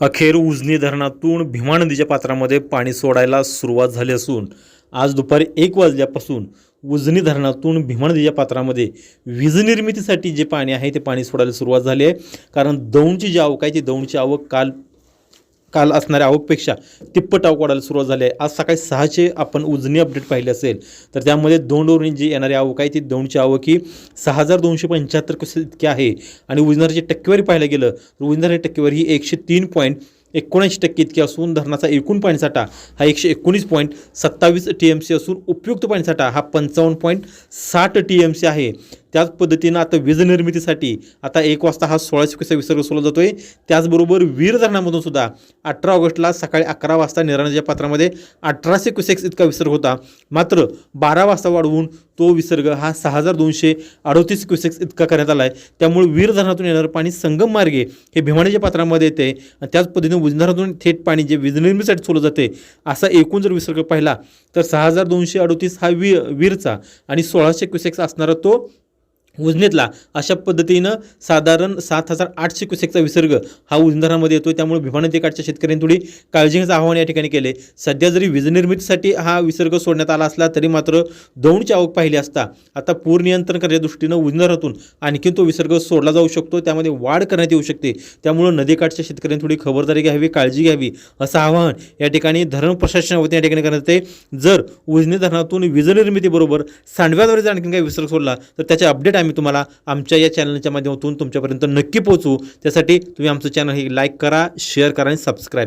अखेर उजनी धरणातून भीमा नदीच्या पात्रामध्ये पाणी सोडायला सुरुवात झाली असून आज दुपारी एक वाजल्यापासून उजनी धरणातून भीमा नदीच्या पात्रामध्ये वीज निर्मितीसाठी जे पाणी आहे ते पाणी सोडायला सुरुवात झाली आहे. कारण दौंडची जी आवक आहे ती दौंडची आवक काल काल असणाऱ्या आवकपेक्षा तिप्पट आवक वाढायला सुरुवात झाली आहे. आज सकाळी सहाचे आपण उजनी अपडेट पाहिले असेल तर त्यामध्ये दोंडवरून जी येणारी आवक आहे ती दोनची आवक ही सहा हजार दोनशे पंच्याहत्तर कसे इतकी आहे? आणि उजनारची टक्केवारी पाहायला गेलं तर उजनारची टक्केवारी ही एकशे तीन पॉईंट एकोणऐंशी टक्के इतकी असून धरणाचा एकूण पाणीसाठा हा एकशे एकोणीस पॉईंट सत्तावीस टी एम सी असून उपयुक्त पाणीसाठा हा पंचावन्न पॉईंट साठ टी एम सी आहे. त्याच पद्धतीनं आता वीज निर्मितीसाठी आता एक वाजता हा सोळाशे कसा विसर्ग सोडला जातो आहे त्याचबरोबर वीर धरणामधून सुद्धा अठरा ऑगस्टला सकाळी अकरा वाजता निराणाच्या पात्रामध्ये अठराशे क्युसेक्स इतका विसर्ग होता. मात्र बारा वाजता वाढवून तो विसर्ग हा सहा हजार दोनशे अडोतीस क्युसेक्स इतका करण्यात आला आहे त्यामुळे वीर धरणातून येणारं पाणी संगम मार्गे हे भिमाणीच्या पात्रामध्ये येते आणि त्याच पद्धतीने उजनारातून थेट पाणी जे वीजनिर्मितीसाठी सोडलं जाते असा एकूण जर विसर्ग पाहिला तर सहा हजार दोनशे अडोतीस हा वी वीरचा आणि सोळाशे क्युसेक्स असणारा तो उजनीतला अशा पद्धतीनं साधारण सात हजार आठशे क्युसेकचा विसर्ग हा उजनीधरामध्ये येतो त्यामुळे भीमा नदीकाठच्या शेतकऱ्यांनी थोडी काळजी घेण्याचं आवाहन या ठिकाणी केले सध्या जरी वीजनिर्मितीसाठी हा विसर्ग सोडण्यात आला असला तरी मात्र दौंडची आवक पाहिली असता आता पूर नियंत्रण करण्याच्या दृष्टीनं उजनीधरातून आणखीन तो विसर्ग सोडला जाऊ शकतो. त्यामध्ये वाढ करण्यात येऊ शकते. त्यामुळं नदीकाठच्या शेतकऱ्यांनी थोडी खबरदारी घ्यावी काळजी घ्यावी असं आवाहन या ठिकाणी धरण प्रशासनावतीने या ठिकाणी करण्यात येते जर उजनी धरणातून वीजनिर्मितीबरोबर सांडव्याद्वारे जर आणखीन काही विसर्ग सोडला तर त्याचे अपडेट आम्ही तुम्हाला आमच्या या चॅनलच्या माध्यमातून तुमच्यापर्यंत नक्की पोहोचू त्यासाठी तुम्ही आमचं चॅनल हे लाईक करा शेअर करा आणि सबस्क्राईब